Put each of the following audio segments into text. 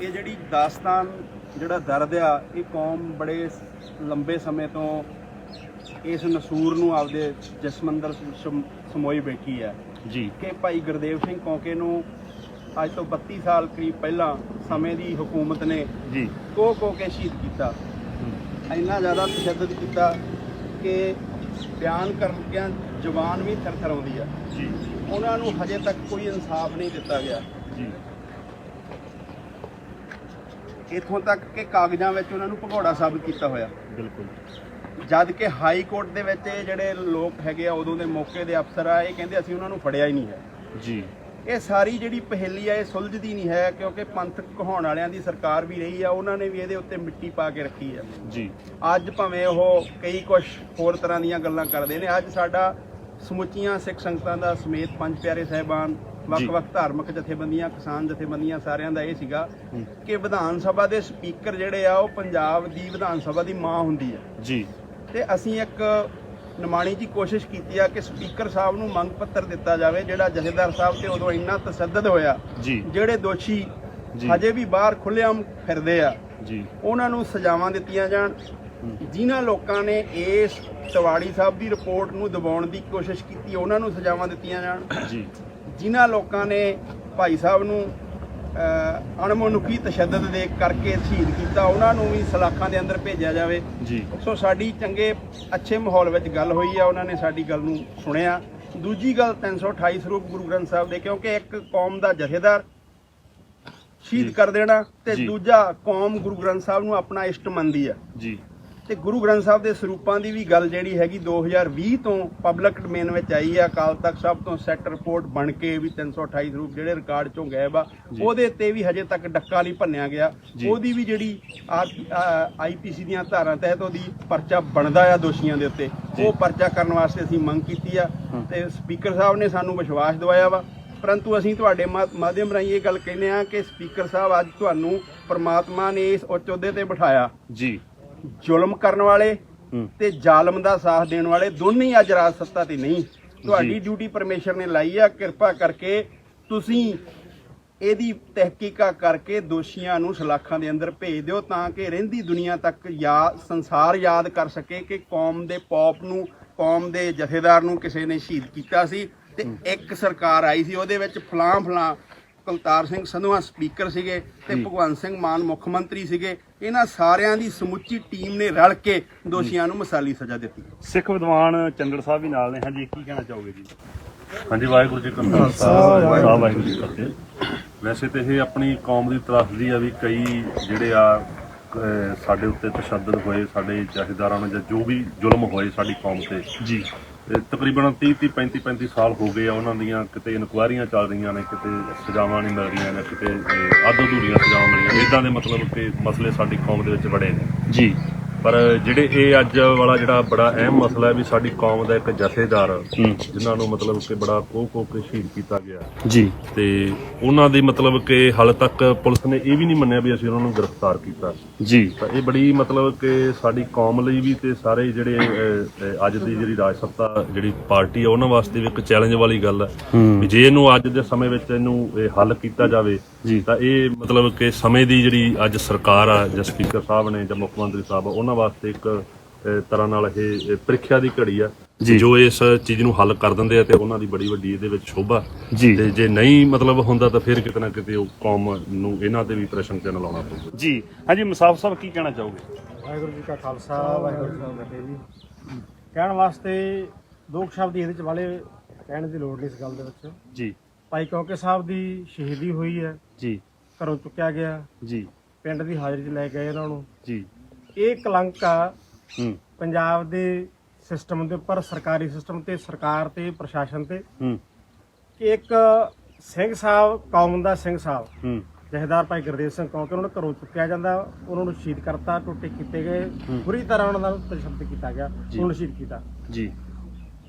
ਇਹ ਜਿਹੜੀ ਦਾਸਤਾਨ ਜਿਹੜਾ ਦਰਦ ਆ ਇਹ ਕੌਮ ਬੜੇ ਲੰਬੇ ਸਮੇਂ ਤੋਂ ਇਸ ਨਸੂਰ ਨੂੰ ਆਪਦੇ ਜਿਸਮ ਅੰਦਰ ਸਮ- ਸਮੋਈ ਬੈਠੀ ਆ ਜੀ। ਕਿ ਭਾਈ ਗੁਰਦੇਵ ਸਿੰਘ ਕੌਂਕੇ ਨੂੰ ਅੱਜ ਤੋਂ 32 ਸਾਲ ਕਰੀਬ ਪਹਿਲਾਂ ਸਮੇਂ ਦੀ ਹਕੂਮਤ ਨੇ ਜੀ। ਕੋ ਕੋ ਕੇ ਸ਼ਹੀਦ ਕੀਤਾ। ਇੰਨਾ ਜ਼ਿਆਦਾ ਤਸ਼ੱਦਦ ਕੀਤਾ ਕਿ ਬਿਆਨ ਕਰਨ ਗਿਆ ਜ਼ੁਬਾਨ ਵੀ ਥਰ ਆਉਂਦੀ ਆ। ਜੀ। ਉਹਨਾਂ ਨੂੰ ਹਜੇ ਤੱਕ ਕੋਈ ਇਨਸਾਫ ਨਹੀਂ ਦਿੱਤਾ ਗਿਆ। ਜੀ। ਇੱਥੋਂ ਤੱਕ ਕਿ ਕਾਗਜ਼ਾਂ ਵਿੱਚ ਉਹਨਾਂ ਨੂੰ ਭਗੌੜਾ ਸਾਬਤ ਕੀਤਾ ਹੋਇਆ। ਬਿਲਕੁਲ। ਜਦ ਕਿ ਹਾਈ ਕੋਰਟ ਦੇ ਵਿੱਚ ਇਹ ਜਿਹੜੇ ਲੋਕ ਹੈਗੇ ਆ ਉਦੋਂ ਦੇ ਮੌਕੇ ਦੇ ਅਫਸਰ ਆ ਇਹ ਕਹਿੰਦੇ ਅਸੀਂ ਉਹਨਾਂ ਨੂੰ ਫੜਿਆ ਹੀ ਨਹੀਂ ਹੈ। ਜੀ। ਇਹ ਸਾਰੀ ਜਿਹੜੀ ਪਹੇਲੀ ਆ ਇਹ ਸੁਲਝਦੀ ਨਹੀਂ ਹੈ ਕਿਉਂਕਿ ਪੰਥ ਕਹਾਉਣ ਵਾਲਿਆਂ ਦੀ ਸਰਕਾਰ ਵੀ ਰਹੀ ਆ ਉਹਨਾਂ ਨੇ ਵੀ ਇਹਦੇ ਉੱਤੇ ਮਿੱਟੀ ਪਾ ਕੇ ਰੱਖੀ ਆ। ਜੀ। ਅੱਜ ਭਾਵੇਂ ਉਹ ਕਈ ਕੁਝ ਹੋਰ ਤਰ੍ਹਾਂ ਦੀਆਂ ਗੱਲਾਂ ਕਰਦੇ ਨੇ। ਅੱਜ ਸਾਡਾ ਸਮੁੱਚੀਆਂ ਸਿੱਖ ਸੰਗਤਾਂ ਦਾ ਸਮੇਤ ਪੰਜ ਪਿਆਰੇ ਸਹਿਬਾਨ ਵੱਖ-ਵੱਖ ਧਾਰਮਿਕ ਜਥੇਬੰਦੀਆਂ ਕਿਸਾਨ ਜਥੇਬੰਦੀਆਂ ਸਾਰਿਆਂ ਦਾ ਇਹ ਸੀਗਾ ਹੂੰ। ਕਿ ਵਿਧਾਨ ਸਭਾ ਦੇ ਸਪੀਕਰ ਜਿਹੜੇ ਆ ਉਹ ਪੰਜਾਬ ਦੀ ਵਿਧਾਨ ਸਭਾ ਦੀ ਮਾਂ ਹੁੰਦੀ ਆ। ਜੀ। ਤੇ ਅਸੀਂ ਇੱਕ ਨਿਮਾਣੀ ਜੀ ਕੋਸ਼ਿਸ਼ ਕੀਤੀ ਆ ਕਿ ਸਪੀਕਰ ਸਾਹਿਬ ਨੂੰ ਮੰਗ ਪੱਤਰ ਦਿੱਤਾ ਜਾਵੇ ਜਿਹੜਾ ਜਥੇਦਾਰ ਸਾਹਿਬ ਤੇ ਉਦੋਂ ਇੰਨਾ ਤਸੱਦਦ ਹੋਇਆ ਜਿਹੜੇ ਦੋਸ਼ੀ। ਹਜੇ ਵੀ ਬਾਹਰ ਖੁੱਲ੍ਹੇਆਮ ਫਿਰਦੇ ਆ ਜੀ। ਉਹਨਾਂ ਨੂੰ ਸਜ਼ਾਵਾਂ ਦਿੱਤੀਆਂ ਜਾਣ। ਜਿਨ੍ਹਾਂ ਲੋਕਾਂ ਨੇ ਇਸ ਤਵਾੜੀ ਸਾਹਿਬ ਦੀ ਰਿਪੋਰਟ ਨੂੰ ਦਬਾਉਣ ਦੀ ਕੋਸ਼ਿਸ਼ ਕੀਤੀ ਉਹਨਾਂ ਨੂੰ ਸਜ਼ਾਵਾਂ ਦਿੱਤੀਆਂ ਜਾਣ। ਜੀ। ਜਿਨ੍ਹਾਂ ਲੋਕਾਂ ਨੇ ਭਾਈ ਸਾਹਿਬ ਨੂੰ ਅਣਮਨੁੱਖੀ ਤਸ਼ੱਦਦ ਦੇ ਕਰਕੇ ਸ਼ਹੀਦ ਕੀਤਾ ਉਹਨਾਂ ਨੂੰ ਵੀ ਸਲਾਖਾਂ ਦੇ ਅੰਦਰ ਭੇਜਿਆ ਜਾਵੇ। ਜੀ। ਸੋ ਸਾਡੀ ਚੰਗੇ ਅੱਛੇ ਮਾਹੌਲ ਵਿੱਚ ਗੱਲ ਹੋਈ ਆ ਉਹਨਾਂ ਨੇ ਸਾਡੀ ਗੱਲ ਨੂੰ ਸੁਣਿਆ। ਦੂਜੀ ਗੱਲ 328 ਸਰੂਪ ਗੁਰੂ ਗ੍ਰੰਥ ਸਾਹਿਬ ਦੇ ਕਿਉਂਕਿ ਇੱਕ ਕੌਮ ਦਾ ਜਥੇਦਾਰ ਸ਼ਹੀਦ। ਕਰ ਦੇਣਾ ਤੇ। ਦੂਜਾ ਕੌਮ ਗੁਰੂ ਗ੍ਰੰਥ ਸਾਹਿਬ ਨੂੰ ਆਪਣਾ ਇਸ਼ਟ ਮੰਨਦੀ ਆ। ਜੀ। ਤੇ ਗੁਰੂ ਗ੍ਰੰਥ ਸਾਹਿਬ ਦੇ ਸਰੂਪਾਂ ਦੀ ਵੀ ਗੱਲ ਜਿਹੜੀ ਹੈਗੀ 2020 ਤੋਂ ਪਬਲਿਕ ਡੋਮੇਨ ਵਿੱਚ ਆਈ ਆ ਅਕਾਲ ਤਖਤ ਸਾਹਿਬ ਤੋਂ ਸੈਟ ਰਿਪੋਰਟ ਬਣ ਕੇ ਵੀ 328 ਸਰੂਪ ਜਿਹੜੇ ਰਿਕਾਰਡ ਚੋਂ ਗਾਇਬ ਆ। ਉਹਦੇ ਤੇ ਵੀ ਹਜੇ ਤੱਕ ਡੱਕਾ ਨਹੀਂ ਭੰਨਿਆ ਗਿਆ। ਉਹਦੀ ਵੀ ਜਿਹੜੀ ਆਈਪੀਸੀ ਦੀਆਂ ਧਾਰਾਂ ਤਹਿਤ ਉਹਦੀ ਪਰਚਾ ਬਣਦਾ ਆ ਦੋਸ਼ੀਆਂ ਦੇ ਉੱਤੇ। ਉਹ ਪਰਚਾ ਕਰਨ ਵਾਸਤੇ ਅਸੀਂ ਮੰਗ ਕੀਤੀ ਆ। ਤੇ ਸਪੀਕਰ ਸਾਹਿਬ ਨੇ ਸਾਨੂੰ ਵਿਸ਼ਵਾਸ ਦਿਵਾਇਆ ਵਾ ਪਰੰਤੂ ਅਸੀਂ ਤੁਹਾਡੇ ਮਾਧਿਅਮ ਰਾਹੀਂ ਇਹ ਗੱਲ ਕਹਿੰਦੇ ਆ ਕਿ ਸਪੀਕਰ ਸਾਹਿਬ ਅੱਜ ਤੁਹਾਨੂੰ ਪ੍ਰਮਾਤਮਾ ਨੇ ਇਸ ਉੱਚ ਅਹੁਦੇ ਤੇ ਬਿਠਾਇਆ ਜੀ ਜ਼ੁਲਮ ਕਰਨ ਵਾਲੇ ਤੇ ਜ਼ਾਲਮ ਦਾ ਸਾਥ ਦੇਣ ਵਾਲੇ ਦੋਨੇ ਹੀ ਅੱਜ ਰਾਜ ਸੱਤਾ ਤੇ ਨਹੀਂ ਤੁਹਾਡੀ। ਡਿਊਟੀ ਪਰਮੇਸ਼ਰ ਨੇ ਲਾਈ ਆ ਕਿਰਪਾ ਕਰਕੇ ਤੁਸੀਂ ਇਹਦੀ ਤਹਿਕੀਕਾ ਕਰਕੇ ਦੋਸ਼ੀਆਂ ਨੂੰ ਸਲਾਖਾਂ ਦੇ ਅੰਦਰ ਭੇਜ ਦਿਓ ਤਾਂ ਕਿ ਰਹਿੰਦੀ ਦੁਨੀਆ ਤੱਕ ਯਾ ਸੰਸਾਰ ਯਾਦ ਕਰ ਸਕੇ ਕਿ ਕੌਮ ਦੇ ਪੌਪ ਨੂੰ ਕੌਮ ਦੇ ਜਥੇਦਾਰ ਨੂੰ ਕਿਸੇ ਨੇ ਸ਼ਹੀਦ ਕੀਤਾ ਸੀ ਤੇ ਇੱਕ ਸਰਕਾਰ ਆਈ ਸੀ ਉਹਦੇ ਵਿੱਚ ਫਲਾਂ ਫਲਾਂ ਕੁਲਤਾਰ ਸਿੰਘ ਸੰਧਵਾ ਸਪੀਕਰ ਸੀਗੇ ਤੇ। ਭਗਵੰਤ ਸਿੰਘ ਮਾਨ ਮੁੱਖ ਮੰਤਰੀ ਸੀਗੇ ਇਹਨਾਂ ਸਾਰਿਆਂ ਦੀ ਸਮੁੱਚੀ ਟੀਮ ਨੇ ਰਲ ਕੇ ਦੋਸ਼ੀਆਂ ਨੂੰ ਮਿਸਾਲੀ ਸਜ਼ਾ ਦਿੱਤੀ। ਸਿੱਖ ਵਿਦਵਾਨ ਚੰਗੜ ਸਾਹਿਬ ਵੀ ਨਾਲ ਨੇ। ਹਾਂਜੀ ਕੀ ਕਹਿਣਾ ਚਾਹੋਗੇ ਜੀ? ਹਾਂਜੀ ਵਾਹਿਗੁਰੂ ਜੀ ਕਾ ਖਾਲਸਾ ਵਾਹਿਗੁਰੂ ਜੀ ਕੀ ਫਤਿਹ। ਵੈਸੇ ਤੇ ਇਹ ਆਪਣੀ ਕੌਮ ਦੀ ਤਰਾਸਦੀ ਆ ਵੀ ਕਈ ਜਿਹੜੇ ਆ ਸਾਡੇ ਉੱਤੇ ਤਸ਼ੱਦਦ ਹੋਏ ਸਾਡੇ ਜਥੇਦਾਰਾਂ ਨਾਲ ਜਾਂ ਜੋ ਵੀ ਜ਼ੁਲਮ ਹੋਏ ਸਾਡੀ ਕੌਮ ਤੇ। ਜੀ। ਤਕਰੀਬਨ 30 30 35 35 ਸਾਲ ਹੋ ਗਏ ਆ ਉਹਨਾਂ ਦੀਆਂ ਕਿਤੇ ਇਨਕੁਆਇਰੀਆਂ ਚੱਲ ਰਹੀਆਂ ਨੇ, ਕਿਤੇ ਸਜ਼ਾਵਾਂ ਨਹੀਂ ਮਿਲ ਰਹੀਆਂ ਨੇ, ਕਿਤੇ ਅੱਧ ਅਧੂਰੀਆਂ ਸਜ਼ਾਵਾਂ ਮਿਲੀਆਂ ਇਦਾਂ ਦੇ ਮਤਲਬ ਕਿ ਮਸਲੇ ਸਾਡੀ ਕੌਮ ਦੇ ਵਿੱਚ ਬੜੇ ਨੇ। ਜੀ। ਪਰ ਜਿਹੜੇ ਇਹ ਅੱਜ ਵਾਲਾ ਜਿਹੜਾ ਬੜਾ ਅਹਿਮ ਮਸਲਾ ਹੈ ਵੀ ਸਾਡੀ ਕੌਮ ਦਾ ਇੱਕ ਜਥੇਦਾਰ ਜਿਨ੍ਹਾਂ ਨੂੰ ਮਤਲਬ ਕਿ ਬੜਾ ਕੋਹ ਕੋਹ ਕੇ ਸ਼ਹੀਦ ਕੀਤਾ ਗਿਆ। ਜੀ। ਤੇ ਉਹਨਾਂ ਦੀ ਮਤਲਬ ਕਿ ਹਾਲੇ ਤੱਕ ਪੁਲਿਸ ਨੇ ਇਹ ਵੀ ਨਹੀਂ ਮੰਨਿਆ ਵੀ ਅਸੀਂ ਉਹਨਾਂ ਨੂੰ ਗ੍ਰਿਫਤਾਰ ਕੀਤਾ। ਜੀ। ਤਾਂ ਇਹ ਬੜੀ ਮਤਲਬ ਕਿ ਸਾਡੀ ਕੌਮ ਲਈ ਵੀ ਤੇ ਸਾਰੇ ਜਿਹੜੇ ਅੱਜ ਦੀ ਜਿਹੜੀ ਰਾਜ ਸੱਤਾ ਜਿਹੜੀ ਪਾਰਟੀ ਆ ਉਹਨਾਂ ਵਾਸਤੇ ਵੀ ਇੱਕ ਚੈਲੰਜ ਵਾਲੀ ਗੱਲ ਹੈ। ਵੀ ਜੇ ਇਹਨੂੰ ਅੱਜ ਦੇ ਸਮੇਂ ਵਿੱਚ ਇਹਨੂੰ ਇਹ ਹੱਲ ਕੀਤਾ ਜਾਵੇ ਤਾਂ ਇਹ ਮਤਲਬ ਕਿ ਸਮੇਂ ਦੀ ਜਿਹੜੀ ਅੱਜ ਸਰਕਾਰ ਆ ਜਾਂ ਸਪੀਕਰ ਸਾਹਿਬ ਨੇ ਜਾਂ ਮੁੱਖ ਮੰਤਰੀ ਸਾਹਿਬ ਆ, ਉਹਨਾਂ ਵਾਸਤੇ ਇੱਕ ਅਹ, ਤਰ੍ਹਾਂ ਨਾਲ ਇਹ ਪ੍ਰੀਖਿਆ ਦੀ ਘੜੀ ਆ। ਜੀ। ਜੋ ਇਸ ਚੀਜ਼ ਨੂੰ ਹੱਲ ਕਰ ਦਿੰਦੇ ਆ ਤੇ ਉਹਨਾਂ ਦੀ ਬੜੀ ਵੱਡੀ ਇਹਦੇ ਵਿੱਚ ਸ਼ੋਭਾ। ਜੀ। ਤੇ ਜੇ ਨਹੀਂ ਮਤਲਬ ਹੁੰਦਾ ਤਾਂ ਫਿਰ ਕਿਤੇ ਨਾ ਕਿਤੇ ਉਹ ਕੌਮ ਨੂੰ ਇਹਨਾਂ ਤੇ ਵੀ ਪ੍ਰਸ਼ਨ ਚਿੰਨ੍ਹ ਲਾਉਣਾ ਪਊਗਾ। ਜੀ। ਹਾਂਜੀ ਮੁਸਾਫ ਸਾਹਿਬ ਕੀ ਕਹਿਣਾ ਚਾਹੋਗੇ? ਵਾਹਿਗੁਰੂ ਜੀ ਕਾ ਖਾਲਸਾ ਵਾਹਿਗੁਰੂ ਜੀ ਕੀ ਫਤਿਹ ਜੀ। ਕਹਿਣ ਵਾਸਤੇ ਦੋ ਕੁ ਸ਼ਬਦ ਹੀ ਇਹਦੇ ਚ ਵਾਲੇ ਕਹਿਣ ਦੀ ਲੋੜ ਨਹੀਂ ਇਸ ਗੱਲ ਦੇ ਵਿੱਚ। ਜੀ। ਭਾਈ ਕੌਕੇ ਸਾਹਿਬ ਦੀ ਸ਼ਹੀਦੀ ਹੋਈ ਹੈ। ਜੀ। ਘਰੋਂ ਚੁੱਕਿਆ ਗਿਆ। ਜੀ। ਪਿੰਡ ਦੀ ਹਾਜ਼ਰੀ 'ਚ ਲੈ ਗਏ ਇਹਨਾਂ ਨੂੰ। ਜੀ। ਇਹ ਕਲੰਕ ਆ ਹੂੰ। ਪੰਜਾਬ ਦੇ ਸਿਸਟਮ ਦੇ ਉੱਪਰ ਸਰਕਾਰੀ ਸਿਸਟਮ ਤੇ ਸਰਕਾਰ ਤੇ ਪ੍ਰਸ਼ਾਸਨ ਤੇ। ਹੂੰ। ਕਿ ਇੱਕ ਸਿੰਘ ਸਾਹਿਬ ਕੌਮ ਦਾ ਸਿੰਘ ਸਾਹਿਬ। ਹੂੰ। ਜਹੇਦਾਰ ਭਾਈ ਗੁਰਦੇਵ ਸਿੰਘ ਕੌਂਕੇ ਉਹਨਾਂ ਨੂੰ ਘਰੋਂ ਚੁੱਕਿਆ ਜਾਂਦਾ। ਉਹਨਾਂ ਨੂੰ ਸ਼ਹੀਦ ਕਰਤਾ ਟੋਟੇ ਕੀਤੇ ਗਏ। ਬੁਰੀ ਤਰ੍ਹਾਂ ਉਹਨਾਂ ਨਾਲ ਤਸ਼ੱਦਦ ਕੀਤਾ ਗਿਆ। ਉਹਨਾਂ ਨੂੰ ਸ਼ਹੀਦ ਕੀਤਾ। ਜੀ।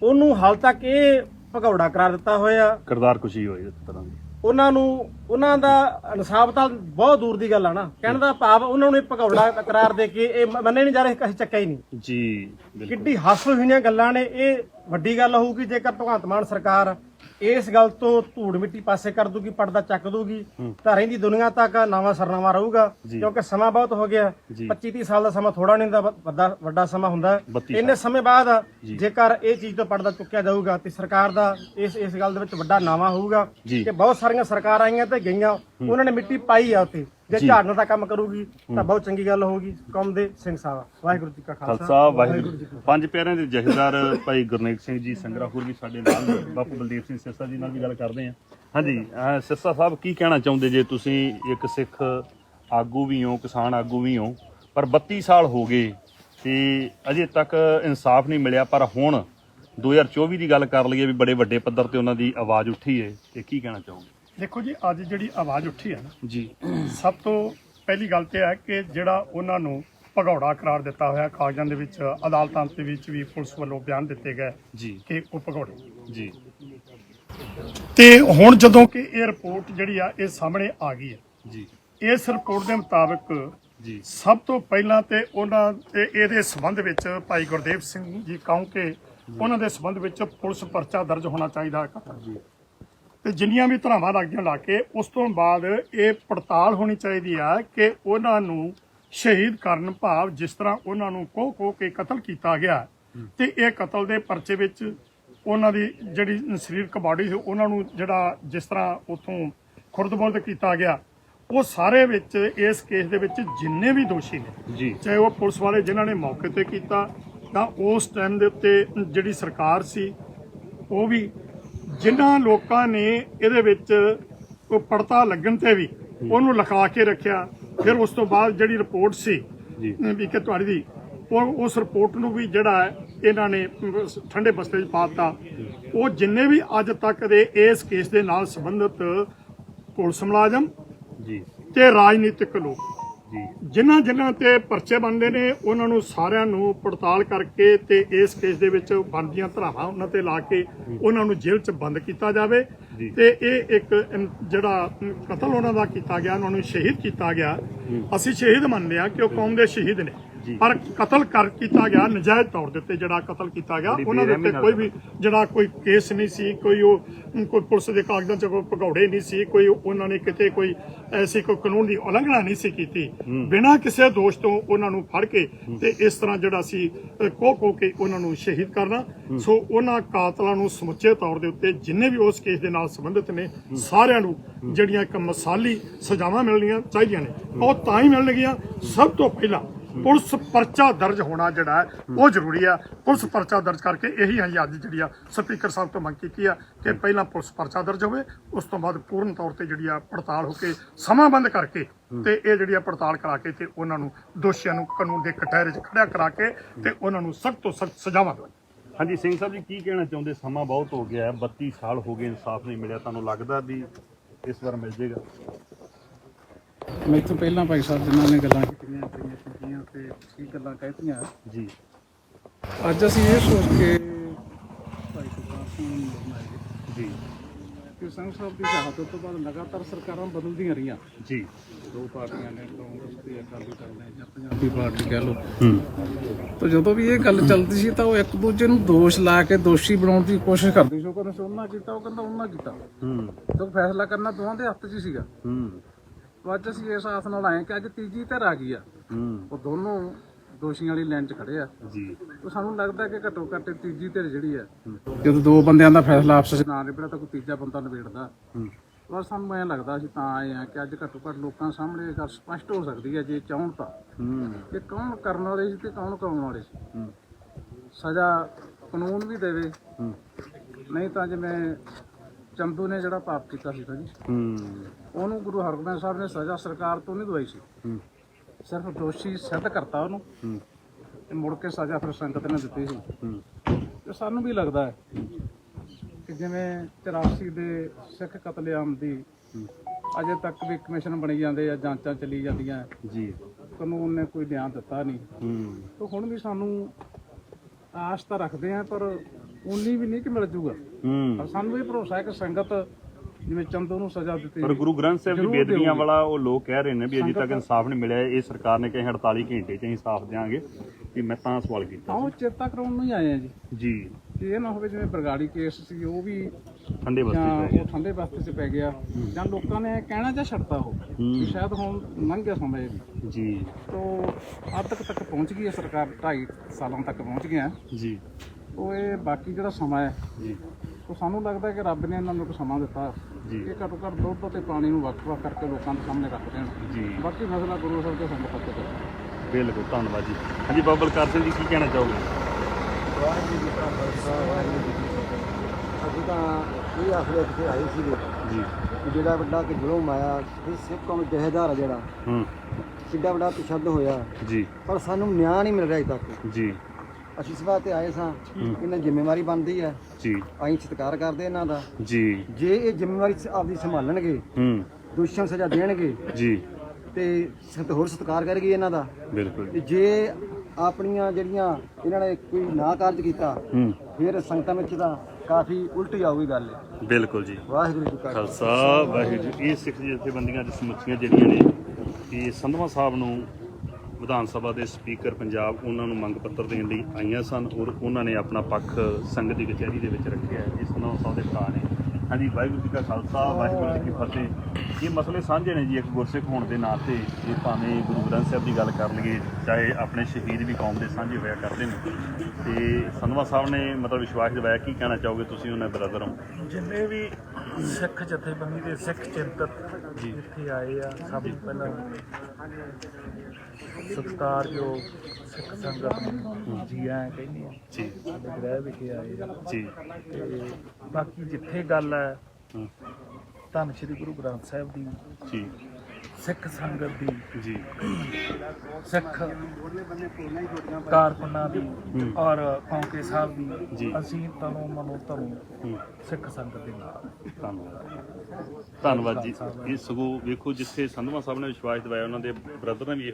ਉਹਨੂੰ ਹਾਲ ਤੱਕ ਇਹ ਭਗੌੜਾ ਕਰਾਰ ਦਿੱਤਾ ਹੋਇਆ। ਕਰਦਾਰ ਖੁਸ਼ੀ ਹੋਈ ਇਸ ਤਰ੍ਹਾਂ ਦੀ। ਉਹਨਾਂ ਨੂੰ ਉਹਨਾਂ ਦਾ ਇਨਸਾਫ ਤਾਂ ਬਹੁਤ ਦੂਰ ਦੀ ਗੱਲ ਆ ਨਾ। ਕਹਿਣ ਦਾ ਭਾਵ ਉਹਨਾਂ ਨੂੰ ਇਹ ਭਗੌੜਾ ਕਰਾਰ ਦੇ ਕੇ ਇਹ ਮੰਨੇ ਨਹੀਂ ਜਾ ਰਹੇ ਅਸੀਂ ਚੱਕਿਆ ਹੀ ਨਹੀਂ। ਜੀ ਕਿੱਡੀ ਹਾਸਲ ਹੋਈਆਂ ਗੱਲਾਂ ਨੇ ਇਹ ਵੱਡੀ ਗੱਲ ਹੋਊਗੀ ਜੇਕਰ ਭਗਵੰਤ ਮਾਨ ਸਰਕਾਰ ਇਸ ਗੱਲ ਤੋਂ ਧੂੜ ਮਿੱਟੀ ਪਾਸੇ ਕਰ ਦੂਗੀ ਪਰਦਾ ਚੱਕ ਦੂਗੀ ਤਾਂ ਰਹਿੰਦੀ ਦੁਨੀਆ ਤੱਕ ਨਵਾਂ ਸਰਨਾਮਾ ਰਹੂਗਾ ਕਿਉਂਕਿ ਸਮਾਂ ਬਹੁਤ ਹੋ ਗਿਆ। 25 30 ਸਾਲ ਦਾ ਸਮਾਂ ਥੋੜਾ ਨਹੀਂ ਵ- ਵੱਡਾ ਵੱਡਾ ਸਮਾਂ ਹੁੰਦਾ। ਹੈ। 32 ਇੰਨੇ ਸਮੇਂ ਬਾਅਦ ਜੇਕਰ ਇਹ ਚੀਜ਼ ਤੋਂ ਪਰਦਾ ਚੁੱਕਿਆ ਜਾਊਗਾ ਤੇ ਸਰਕਾਰ ਦਾ ਇਸ ਇਸ ਗੱਲ ਦੇ ਵਿੱਚ ਵੱਡਾ ਨਾਵਾ ਹੋਊਗਾ। ਕਿ ਬਹੁਤ ਸਾਰੀਆਂ ਸਰਕਾਰਾਂ ਆਈਆਂ ਤੇ ਗਈਆਂ ਉਹਨਾਂ ਨੇ ਮਿੱਟੀ ਪਾਈ ਆ ਉੱਥੇ। ਜੇ ਝਾੜਨ ਦਾ ਕੰਮ ਕਰੂਗੀ ਤਾਂ ਬਹੁਤ ਚੰਗੀ ਗੱਲ ਹੋਊਗੀ। ਕੌਮ ਦੇ ਸਿੰਘ ਸਾਹਿਬ ਵਾਹਿਗੁਰੂ ਜੀ ਕਾ ਖਾਲਸਾ। ਵਾਹਿਗੁਰੂ ਜੀ। ਪੰਜ ਪਿਆਰਿਆਂ ਦੇ ਜਥੇਦਾਰ ਭਾਈ ਗੁਰਨੇਕ ਸਿੰਘ ਜੀ ਸੰਗਰਾਪੁਰ ਵੀ ਸਾਡੇ ਨਾਲ ਬਾਪੂ ਬਲਦੇਵ ਸਿੰਘ ਸਿਰਸਾ ਜੀ ਨਾਲ ਵੀ ਗੱਲ ਕਰਦੇ ਹਾਂ। ਹਾਂਜੀ ਸਿਰਸਾ ਸਾਹਿਬ ਕੀ ਕਹਿਣਾ ਚਾਹੁੰਦੇ ਜੇ ਤੁਸੀਂ? ਇੱਕ ਸਿੱਖ ਆਗੂ ਵੀ ਹੋ ਕਿਸਾਨ ਆਗੂ ਵੀ ਹੋ ਪਰ 32 ਸਾਲ ਹੋ ਗਏ ਤੇ ਅਜੇ ਤੱਕ ਇਨਸਾਫ ਨਹੀਂ ਮਿਲਿਆ ਪਰ ਹੁਣ 2024 ਦੀ ਗੱਲ ਕਰ ਲਈਏ ਵੀ ਬੜੇ ਵੱਡੇ ਪੱਧਰ ਤੇ ਉਹਨਾਂ ਦੀ ਆਵਾਜ਼ ਉੱਠੀ ਹੈ ਤੇ ਕੀ ਕਹਿਣਾ ਚਾਹੋਗੇ? ਦੇਖੋ ਜੀ ਅੱਜ ਜਿਹੜੀ ਆਵਾਜ਼ ਉੱਠੀ ਹੈ ਨਾ ਜੀ। ਸਭ ਤੋਂ ਪਹਿਲੀ ਗੱਲ ਤੇ ਹੈ ਕਿ ਜਿਹੜਾ ਉਹਨਾਂ ਨੂੰ ਭਗੌੜਾ ਕਰਾਰ ਦਿੱਤਾ ਹੋਇਆ ਕਾਗਜ਼ਾਂ ਦੇ ਵਿੱਚ ਅਦਾਲਤਾਂ ਦੇ ਵਿੱਚ ਵੀ ਪੁਲਿਸ ਵੱਲੋਂ ਬਿਆਨ ਦਿੱਤੇ ਗਏ ਜੀ। ਕਿ ਉਹ ਭਗੌੜੇ। ਜੀ। ਤੇ ਹੁਣ ਜਦੋਂ ਕਿ ਇਹ ਰਿਪੋਰਟ ਜਿਹੜੀ ਆ ਇਹ ਸਾਹਮਣੇ ਆ ਗਈ ਹੈ। ਜੀ। ਇਸ ਰਿਪੋਰਟ ਦੇ ਮੁਤਾਬਕ ਜੀ। ਸਭ ਤੋਂ ਪਹਿਲਾਂ ਤੇ ਉਹਨਾਂ ਤੇ ਇਹਦੇ ਸੰਬੰਧ ਵਿੱਚ ਭਾਈ ਗੁਰਦੇਵ ਸਿੰਘ ਜੀ ਕਹੂੰ ਕਿ ਉਹਨਾਂ ਦੇ ਸੰਬੰਧ ਵਿੱਚ ਪੁਲਿਸ ਪਰਚਾ ਦਰਜ ਹੋਣਾ ਚਾਹੀਦਾ ਹੈ। ਤੇ ਜਿੰਨੀਆਂ ਵੀ ਧਰਾਵਾਂ ਲੱਗਦੀਆਂ ਲਾ ਕੇ ਉਸ ਤੋਂ ਬਾਅਦ ਇਹ ਪੜਤਾਲ ਹੋਣੀ ਚਾਹੀਦੀ ਆ ਕਿ ਉਹਨਾਂ ਨੂੰ ਸ਼ਹੀਦ ਕਰਨ ਭਾਵ ਜਿਸ ਤਰ੍ਹਾਂ ਉਹਨਾਂ ਨੂੰ ਕੋਹ ਕੋਹ ਕੇ ਕਤਲ ਕੀਤਾ ਗਿਆ। ਤੇ ਇਹ ਕਤਲ ਦੇ ਪਰਚੇ ਵਿੱਚ ਉਹਨਾਂ ਦੀ ਜਿਹੜੀ ਸਰੀਰਕ ਬਾਡੀ ਸੀ ਉਹਨਾਂ ਨੂੰ ਜਿਹੜਾ ਜਿਸ ਤਰ੍ਹਾਂ ਉਥੋਂ ਖੁਰਦਬੁਰਦ ਕੀਤਾ ਗਿਆ ਉਹ ਸਾਰੇ ਵਿੱਚ ਇਸ ਕੇਸ ਦੇ ਵਿੱਚ ਜਿੰਨੇ ਵੀ ਦੋਸ਼ੀ ਨੇ ਚਾਹੇ ਉਹ ਪੁਲਿਸ ਵਾਲੇ ਜਿਨ੍ਹਾਂ ਨੇ ਮੌਕੇ ਤੇ ਕੀਤਾ ਤਾਂ ਉਸ ਟਾਈਮ ਦੇ ਉੱਤੇ ਜਿਹੜੀ ਸਰਕਾਰ ਸੀ ਉਹ ਵੀ ਜਿਨ੍ਹਾਂ ਲੋਕਾਂ ਨੇ ਇਹਦੇ ਵਿੱਚ ਕੋਈ ਪੜਤਾ ਲੱਗਣ ਤੇ ਵੀ ਉਹਨੂੰ ਲਿਖਾ ਕੇ ਰੱਖਿਆ ਫਿਰ ਉਸ ਤੋਂ ਬਾਅਦ ਜਿਹੜੀ ਰਿਪੋਰਟ ਸੀ ਜੀ। ਵੀ ਕਿ ਤੁਹਾਡੀ ਦੀ ਉਹ ਉਸ ਰਿਪੋਰਟ ਨੂੰ ਵੀ ਜਿਹੜਾ ਹੈ ਇਹਨਾਂ ਨੇ ਠੰਡੇ ਬਸਤੇ 'ਚ ਪਾ ਦਿੱਤਾ। ਉਹ ਜਿੰਨੇ ਵੀ ਅੱਜ ਤੱਕ ਦੇ ਇਸ ਕੇਸ ਦੇ ਨਾਲ ਸੰਬੰਧਿਤ ਪੁਲਿਸ ਮੁਲਾਜ਼ਮ ਜੀ। ਤੇ ਰਾਜਨੀਤਿਕ ਲੋਕ। ਜਿਨ੍ਹਾਂ ਜਿਨ੍ਹਾਂ ਤੇ ਪਰਚੇ ਬਣਦੇ ਨੇ ਉਹਨਾਂ ਨੂੰ ਸਾਰਿਆਂ ਨੂੰ ਪੜਤਾਲ ਕਰਕੇ ਤੇ ਇਸ ਕੇਸ ਦੇ ਵਿੱਚ ਬਣਦੀਆਂ ਧਰਾਵਾਂ ਉਹਨਾਂ ਤੇ ਲਾ ਕੇ ਉਹਨਾਂ ਨੂੰ ਜੇਲ੍ਹ 'ਚ ਬੰਦ ਕੀਤਾ ਜਾਵੇ। ਤੇ ਇਹ ਇੱਕ ਜਿਹੜਾ ਕਤਲ ਉਹਨਾਂ ਦਾ ਕੀਤਾ ਗਿਆ ਉਹਨਾਂ ਨੂੰ ਸ਼ਹੀਦ ਕੀਤਾ ਗਿਆ। ਅਸੀਂ ਸ਼ਹੀਦ ਮੰਨਦੇ ਆ ਕਿ ਉਹ ਕੌਮ ਦੇ ਸ਼ਹੀਦ ਨੇ। ਪਰ ਕਤਲ ਕਰ ਕੀਤਾ ਗਿਆ ਨਜਾਇਜ਼ ਤੌਰ ਦੇ ਉੱਤੇ ਜਿਹੜਾ ਕਤਲ ਕੀਤਾ ਗਿਆ ਉਹਨਾਂ ਦੇ ਉੱਤੇ ਕੋਈ ਵੀ ਜਿਹੜਾ ਕੋਈ ਕੇਸ ਨਹੀਂ ਸੀ ਕੋਈ ਉਹ ਕੋਈ ਪੁਲਿਸ ਦੇ ਕਾਗਜ਼ਾਂ 'ਚ ਕੋਈ ਭਗੌੜੇ ਨਹੀਂ ਸੀ ਕੋਈ ਉਹਨਾਂ ਨੇ ਕਿਤੇ ਕੋਈ ਐਸੀ ਕੋਈ ਕਾਨੂੰਨ ਦੀ ਉਲੰਘਣਾ ਨਹੀਂ ਸੀ ਕੀਤੀ। ਬਿਨਾਂ ਕਿਸੇ ਦੋਸ਼ ਤੋਂ ਉਹਨਾਂ ਨੂੰ ਫੜ ਕੇ ਤੇ ਇਸ ਤਰ੍ਹਾਂ ਜਿਹੜਾ ਸੀ ਕੋ ਕੋ ਕੇ ਉਹਨਾਂ ਨੂੰ ਸ਼ਹੀਦ ਕਰਨਾ। ਸੋ ਉਹਨਾਂ ਕਾਤਲਾਂ ਨੂੰ ਸਮੁੱਚੇ ਤੌਰ ਦੇ ਉੱਤੇ ਜਿੰਨੇ ਵੀ ਉਸ ਕੇਸ ਦੇ ਨਾਲ ਸੰਬੰਧਿਤ ਨੇ ਸਾਰਿਆਂ ਨੂੰ ਜਿਹੜੀਆਂ ਇੱਕ ਮਸਾਲੀ ਸਜ਼ਾਵਾਂ ਮਿਲਣੀਆਂ ਚਾਹੀਦੀਆਂ ਨੇ ਉਹ ਤਾਂ ਹੀ ਮਿਲਣਗੀਆਂ। ਸਭ ਤੋਂ ਪਹਿਲਾਂ ਪੁਲਿਸ ਪਰਚਾ ਦਰਜ ਹੋਣਾ ਜਿਹੜਾ ਉਹ ਜ਼ਰੂਰੀ ਆ ਪੁਲਿਸ ਪਰਚਾ ਦਰਜ ਕਰਕੇ ਇਹੀ ਅਸੀਂ ਅੱਜ ਜਿਹੜੀ ਆ ਸਪੀਕਰ ਸਾਹਿਬ ਤੋਂ ਮੰਗ ਕੀਤੀ ਆ ਕਿ ਪਹਿਲਾਂ ਪੁਲਿਸ ਪਰਚਾ ਦਰਜ ਹੋਵੇ, ਉਸ ਤੋਂ ਬਾਅਦ ਪੂਰਨ ਤੌਰ ਤੇ ਜਿਹੜੀ ਆ ਪੜਤਾਲ ਹੋ ਕੇ ਸਮਾਂ ਬੰਦ ਕਰਕੇ ਤੇ ਇਹ ਜਿਹੜੀ ਆ ਪੜਤਾਲ ਕਰਾ ਕੇ ਤੇ ਉਹਨਾਂ ਨੂੰ ਦੋਸ਼ੀਆਂ ਨੂੰ ਕਾਨੂੰਨ ਦੇ ਕਟਹਿਰੇ 'ਚ ਖੜਿਆ ਕਰਾ ਕੇ ਤੇ ਉਹਨਾਂ ਨੂੰ ਸਖਤ ਤੋਂ ਸਖਤ ਸਜ਼ਾਵਾਂ ਦਿਵਾਈ ਹਾਂਜੀ, ਸਿੰਘ ਸਾਹਿਬ ਜੀ, ਕੀ ਕਹਿਣਾ ਚਾਹੁੰਦੇ? ਸਮਾਂ ਬਹੁਤ ਹੋ ਗਿਆ ਹੈ 32 ਸਾਲ ਹੋ ਗਏ, ਇਨਸਾਫ ਨਹੀਂ ਮਿਲਿਆ। ਤੁਹਾਨੂੰ ਲੱਗਦਾ ਵੀ ਇਸ ਵਾਰ ਮਿਲ ਜੇਗਾ ਤੋਂ ਪਹਿਲਾਂ ਭਾਈ ਸਾਹਿਬ ਜਿਨ੍ਹਾਂ ਨੇ ਗੱਲਾਂ ਕੀਤੀਆਂ ਕਈਆਂ ਕੀਤੀਆਂ ਤੇ ਕੀ ਗੱਲਾਂ ਕਹਿਤੀਆਂ ਜੀ। ਅੱਜ ਅਸੀਂ ਇਹ ਸੋਚ ਕੇ ਭਾਈ ਸਿੰਘ ਨੂੰ ਬਣਾਏ ਜੀ। ਕਿ ਸੰਘ ਸਾਹਿਬ ਦੀ ਸ਼ਹਾਦਤ ਤੋਂ ਬਾਅਦ ਲਗਾਤਾਰ ਸਰਕਾਰਾਂ ਬਦਲਦੀਆਂ ਰਹੀਆਂ। ਜੀ। ਦੋ ਪਾਰਟੀਆਂ ਨੇ ਕਾਂਗਰਸ ਤੇ ਅਕਾਲੀ ਦਲ ਨੇ ਜਾਂ ਪੰਜਾਬੀ ਪਾਰਟੀ ਕਹਿ ਲਓ। ਹੂੰ। ਤਾਂ ਜਦੋਂ ਵੀ ਇਹ ਗੱਲ ਚੱਲਦੀ ਸੀ ਤਾਂ ਉਹ ਇੱਕ ਦੂਜੇ ਨੂੰ ਦੋਸ਼ ਲਾ ਕੇ ਦੋਸ਼ੀ ਬਣਾਉਣ ਦੀ ਕੋਸ਼ਿਸ਼ ਕਰਦੇ ਸੀ। ਉਹ ਕਹਿੰਦਾ ਉਹਨਾਂ ਕੀਤਾ ਉਹ ਕਹਿੰਦਾ ਉਹਨਾਂ ਕੀਤਾ। ਹੂੰ। ਤਾਂ ਫੈਸਲਾ ਕਰਨਾ ਦੋਵਾਂ ਦੇ ਹੱਥ 'ਚ ਹੀ ਸੀਗਾ। ਹੂੰ। ਅੱਜ ਅਸੀਂ ਇਸ ਆਸ ਨਾਲ ਆਏ ਕਿ ਅੱਜ ਤੀਜੀ ਧਿਰ ਆ ਗਈ ਆ। ਹੂੰ। ਉਹ ਦੋਨੋਂ ਦੋਸ਼ੀਆਂ ਵਾਲੀ ਲਾਈਨ 'ਚ ਖੜੇ ਆ। ਜੀ। ਤਾਂ ਸਾਨੂੰ ਲੱਗਦਾ ਕਿ ਘੱਟੋ ਘੱਟ ਤੀਜੀ ਧਿਰ ਜਿਹੜੀ ਆ ਜਦੋਂ ਦੋ ਬੰਦਿਆਂ ਦਾ ਫੈਸਲਾ ਆਪਸ ਵਿੱਚ ਨਾ ਨਿਬੜਿਆ ਤਾਂ ਕੋਈ ਤੀਜਾ ਬੰਦਾ ਨਿਬੇੜਦਾ। ਹੂੰ। ਪਰ ਸਾਨੂੰ ਐਂ ਲੱਗਦਾ ਸੀ ਤਾਂ ਆਏ ਆ ਕਿ ਅੱਜ ਘੱਟੋ ਘੱਟ ਲੋਕਾਂ ਸਾਹਮਣੇ ਇਹ ਗੱਲ ਸਪਸ਼ਟ ਹੋ ਸਕਦੀ ਹੈ ਜੇ ਚਾਹਣ ਤਾਂ। ਹੂੰ। ਕਿ ਕੌਣ ਕਰਨ ਵਾਲੇ ਸੀ ਤੇ ਕੌਣ ਕਰਾਉਣ ਵਾਲੇ ਸੀ? ਹੂੰ। ਸਜ਼ਾ ਕਾਨੂੰਨ ਵੀ ਦੇਵੇ। ਹੂੰ। ਨਹੀਂ ਤਾਂ ਜਿਵੇਂ ਚੰਦੂ ਨੇ ਜਿਹੜਾ ਪਾਪ ਕੀਤਾ ਸੀ ਜੀ। ਹੂੰ। ਉਹਨੂੰ ਗੁਰੂ ਹਰਗੋਬਿੰਦ ਸਾਹਿਬ ਨੇ ਸਜ਼ਾ ਸਰਕਾਰ ਤੋਂ ਨਹੀਂ ਦਵਾਈ ਸੀ। ਹੂੰ। ਸਿਰਫ ਦੋਸ਼ੀ ਸਿੱਧ ਕਰਤਾ ਉਹਨੂੰ। ਹੂੰ। ਤੇ ਮੁੜ ਕੇ ਸਜ਼ਾ ਫਿਰ ਸੰਗਤ ਨੇ ਦਿੱਤੀ ਸੀ। ਹੂੰ। ਤੇ ਸਾਨੂੰ ਵੀ ਲੱਗਦਾ ਹੈ ਕਿ ਜਿਵੇਂ 84 ਦੇ ਸਿੱਖ ਕਤਲੇਆਮ ਦੀ ਅਜੇ ਤੱਕ ਵੀ ਕਮਿਸ਼ਨ ਬਣੀ ਜਾਂਦੇ ਆ ਜਾਂਚਾਂ ਚੱਲੀ ਜਾਂਦੀਆਂ। ਜੀ। ਕਾਨੂੰਨ ਨੇ ਕੋਈ ਨਿਆਂ ਦਿੱਤਾ ਨਹੀਂ। ਹੂੰ। ਤਾਂ ਹੁਣ ਵੀ ਸਾਨੂੰ ਆਸ ਤਾਂ ਰੱਖਦੇ ਆ ਪਰ ਉਨੀ ਵੀ ਨਹੀਂ ਕਿ ਮਿਲ ਜੂਗਾ। ਹੂੰ। ਸਾਨੂੰ ਇਹ ਭਰੋਸਾ ਹੈ ਕਿ ਸੰਗਤ ਜਿਵੇਂ ਚੰਦੋ ਨੂੰ ਸਜ਼ਾ ਦਿੱਤੀ ਪਰ ਗੁਰੂ ਗ੍ਰੰਥ ਸਾਹਿਬ ਦੀ ਜ਼ਰੂਰ ਬੇਦਬੀਆਂ ਦਿਓਗੇ। ਵਾਲਾ ਉਹ ਲੋਕ ਕਹਿ ਰਹੇ ਨੇ ਵੀ ਅਜੇ ਤੱਕ ਇਨਸਾਫ ਨਹੀਂ ਮਿਲਿਆ। ਇਹ ਸਰਕਾਰ ਨੇ ਕਹੇ 48 ਘੰਟੇ ਚ ਇਨਸਾਫ ਦੇਾਂਗੇ ਕਿ ਮੈਂ ਤਾਂ ਸਵਾਲ ਕੀਤਾ ਤਾਂ ਉਹ ਚੇਤਾ ਕਰਾਉਣ ਨੂੰ ਹੀ ਆਏ ਆ ਜੀ। ਜੀ। ਕਿ ਇਹ ਨਾ ਹੋਵੇ ਜਿਵੇਂ ਬਰਗਾੜੀ ਕੇਸ ਸੀ ਉਹ ਵੀ ਠੰਡੇ ਜਾਂ ਬਸਤੀ ਉਹ ਠੰਡੇ ਬਸਤੇ 'ਚ ਪੈ ਗਿਆ। ਜਾਂ ਲੋਕਾਂ ਨੇ ਕਹਿਣਾ ਜਾਂ ਛੱਡਤਾ ਉਹ ਵੀ ਸ਼ਾਇਦ ਹੁਣ ਲੰਘ ਗਿਆ ਸਮਾਂ ਇਹ ਵੀ। ਜੀ। ਤੋ ਹੱਦ ਤੱਕ ਤੱਕ ਪਹੁੰਚ ਗਈ ਹੈ ਸਰਕਾਰ 2.5 ਸਾਲਾਂ ਤੱਕ ਪਹੁੰਚ ਗਿਆ। ਜੀ। ਉਹ ਇਹ ਬਾਕੀ ਜਿਹੜਾ ਸਮਾਂ ਹੈ ਜੀ। ਉਹ ਸਾਨੂੰ ਲੱਗਦਾ ਕਿ ਰੱਬ ਨੇ ਇਹਨਾਂ ਨੂੰ ਇੱਕ ਸਮਾਂ ਦਿੱਤਾ। ਜੀ। ਕਿ ਘੱਟੋ ਘੱਟ ਦੁੱਧ ਅਤੇ ਪਾਣੀ ਨੂੰ ਵੱਖ-ਵੱਖ ਕਰਕੇ ਲੋਕਾਂ ਦੇ ਸਾਹਮਣੇ ਰੱਖ ਦੇਣ। ਜੀ। ਬਾਕੀ ਫੈਸਲਾ ਗੁਰੂ ਸਾਹਿਬ ਦੇ ਸੰਗਤ ਪੱਤੇ ਤੇ ਬਿਲਕੁਲ ਧੰਨਵਾਦ ਜੀ। ਹਾਂਜੀ ਬਾਬਾ ਬਲਕਾਰ ਸਿੰਘ ਜੀ ਕੀ ਕਹਿਣਾ ਚਾਹੋਗੇ? ਅਸੀਂ ਤਾਂ ਇਹ ਆਖਦੇ ਕਿਤੇ ਆਏ ਸੀਗੇ ਜੀ। ਕਿ ਜਿਹੜਾ ਵੱਡਾ ਕਿ ਜ਼ੁਲਮ ਆਇਆ ਇਹ ਸਿੱਖ ਕੌਮ ਜਹੇਦਾਰ ਜਿਹੜਾ। ਹੂੰ। ਕਿੱਡਾ ਵੱਡਾ ਤਸ਼ੱਦਦ ਹੋਇਆ। ਜੀ। ਪਰ ਸਾਨੂੰ ਨਿਆਂ ਨਹੀਂ ਮਿਲ ਰਿਹਾ ਅਜੇ ਤੱਕ। ਜੀ। ਅਸੀਂ ਇਸ ਵਾਸਤੇ ਆਏ ਸਾਂ। ਇਹਨਾਂ ਜ਼ਿੰਮੇਵਾਰੀ ਬਣਦੀ ਹੈ ਜੀ। ਅਸੀਂ ਸਤਿਕਾਰ ਕਰਦੇ ਇਹਨਾਂ ਦਾ। ਜੀ। ਜੇ ਇਹ ਜ਼ਿੰਮੇਵਾਰੀ ਆਪਦੀ ਸੰਭਾਲਣਗੇ ਹੂੰ। ਦੋਸ਼ੀਆਂ ਨੂੰ ਸਜ਼ਾ ਦੇਣਗੇ ਜੀ। ਤੇ ਸਤ ਹੋਰ ਸਤਿਕਾਰ ਕਰੇਗੀ ਇਹਨਾਂ ਦਾ। ਬਿਲਕੁਲ। ਤੇ ਜੇ ਆਪਣੀਆਂ ਜਿਹੜੀਆਂ ਇਹਨਾਂ ਨੇ ਕੋਈ ਨਾ ਕਾਰਜ ਕੀਤਾ ਹੂੰ। ਫਿਰ ਸੰਗਤਾਂ ਵਿੱਚ ਤਾਂ ਕਾਫੀ ਉਲਟੀ ਆਊਗੀ ਗੱਲ। ਬਿਲਕੁਲ ਜੀ। ਵਾਹਿਗੁਰੂ ਜੀ ਕਾ ਖਾਲਸਾ। ਵਾਹਿਗੁਰੂ। ਇਹ ਸਿੱਖ ਜਥੇਬੰਦੀਆਂ ਦੇ ਸਮੁੱਚੀਆਂ ਜਿਹੜੀਆਂ ਨੇ ਇਹ ਸੰਧਵਾ ਸਾਹਿਬ ਨੂੰ ਵਿਧਾਨ ਸਭਾ ਦੇ ਸਪੀਕਰ ਪੰਜਾਬ ਉਹਨਾਂ ਨੂੰ ਮੰਗ ਪੱਤਰ ਦੇਣ ਲਈ ਆਈਆਂ ਸਨ ਔਰ ਉਹਨਾਂ ਨੇ ਆਪਣਾ ਪੱਖ ਸੰਗਤ ਦੀ ਕਚਹਿਰੀ ਦੇ ਵਿੱਚ ਰੱਖਿਆ ਹੈ। ਇਹ ਸੰਧਵਾ ਸਾਹਿਬ ਦੇ ਭਰਾ ਨੇ। ਹਾਂਜੀ, ਵਾਹਿਗੁਰੂ ਜੀ ਕਾ ਖਾਲਸਾ, ਵਾਹਿਗੁਰੂ ਜੀ ਕੀ ਫਤਿਹ। ਇਹ ਮਸਲੇ ਸਾਂਝੇ ਨੇ ਜੀ, ਇੱਕ ਗੁਰਸਿੱਖ ਹੋਣ ਦੇ ਨਾਤੇ ਜੇ ਭਾਵੇਂ ਗੁਰੂ ਗ੍ਰੰਥ ਸਾਹਿਬ ਦੀ ਗੱਲ ਕਰ ਲਈਏ ਚਾਹੇ ਆਪਣੇ ਸ਼ਹੀਦ ਵੀ ਕੌਮ ਦੇ ਸਾਂਝੇ ਹੋਇਆ ਕਰਦੇ ਨੇ। ਤੇ ਸੰਧਵਾ ਸਾਹਿਬ ਨੇ ਮਤਲਬ ਵਿਸ਼ਵਾਸ ਦਿਵਾਇਆ, ਕੀ ਕਹਿਣਾ ਚਾਹੋਗੇ ਤੁਸੀਂ ਉਹਨਾਂ ਬ੍ਰਦਰ ਹੋ ਜਿੰਨੇ ਵੀ ਸਿੱਖ ਜਥੇਬੰਦੀ ਦੇ ਸਿੱਖ ਚਿੰਤਕ ਇੱਥੇ ਆਏ ਆ ਸਭ ਤੋਂ ਪਹਿਲਾਂ ਸਤਿਕਾਰਯੋਗ ਸਿੱਖ ਸੰਗਤ ਜੀ ਆਇਆਂ ਕਹਿੰਦੇ ਆ। ਜੀ। ਸਾਡੇ ਗ੍ਰਹਿ ਵਿਖੇ ਆਏ ਆ। ਜੀ। ਤੇ ਬਾਕੀ ਜਿੱਥੇ ਗੱਲ ਹੈ। ਧੰਨ ਸ਼੍ਰੀ ਗੁਰੂ ਗ੍ਰੰਥ ਸਾਹਿਬ ਦੀ ਜੀ। ਸਿੱਖ ਸੰਗਤ ਦੀ ਜੀ। ਸਿੱਖ ਕਾਰਕੁਨਾਂ ਦੀ ਔਰ ਕੌਂਕੇ ਸਾਹਿਬ। ਦੀ ਅਸੀਂ ਤਨੋਂ ਮਨੋਂ ਧਰੋਂ ਸਿੱਖ ਸੰਗਤ ਦੇ ਨਾਲ। ਧੰਨਵਾਦ। ਧੰਨਵਾਦ ਜੀ। ਇਹ ਸਗੋਂ ਵੇਖੋ ਜਿੱਥੇ ਸੰਧਵਾ ਸਾਹਿਬ ਨੇ ਵਿਸ਼ਵਾਸ ਦਿਵਾਇਆ ਉਹਨਾਂ ਦੇ ਬ੍ਰਦਰ ਨੇ ਵੀ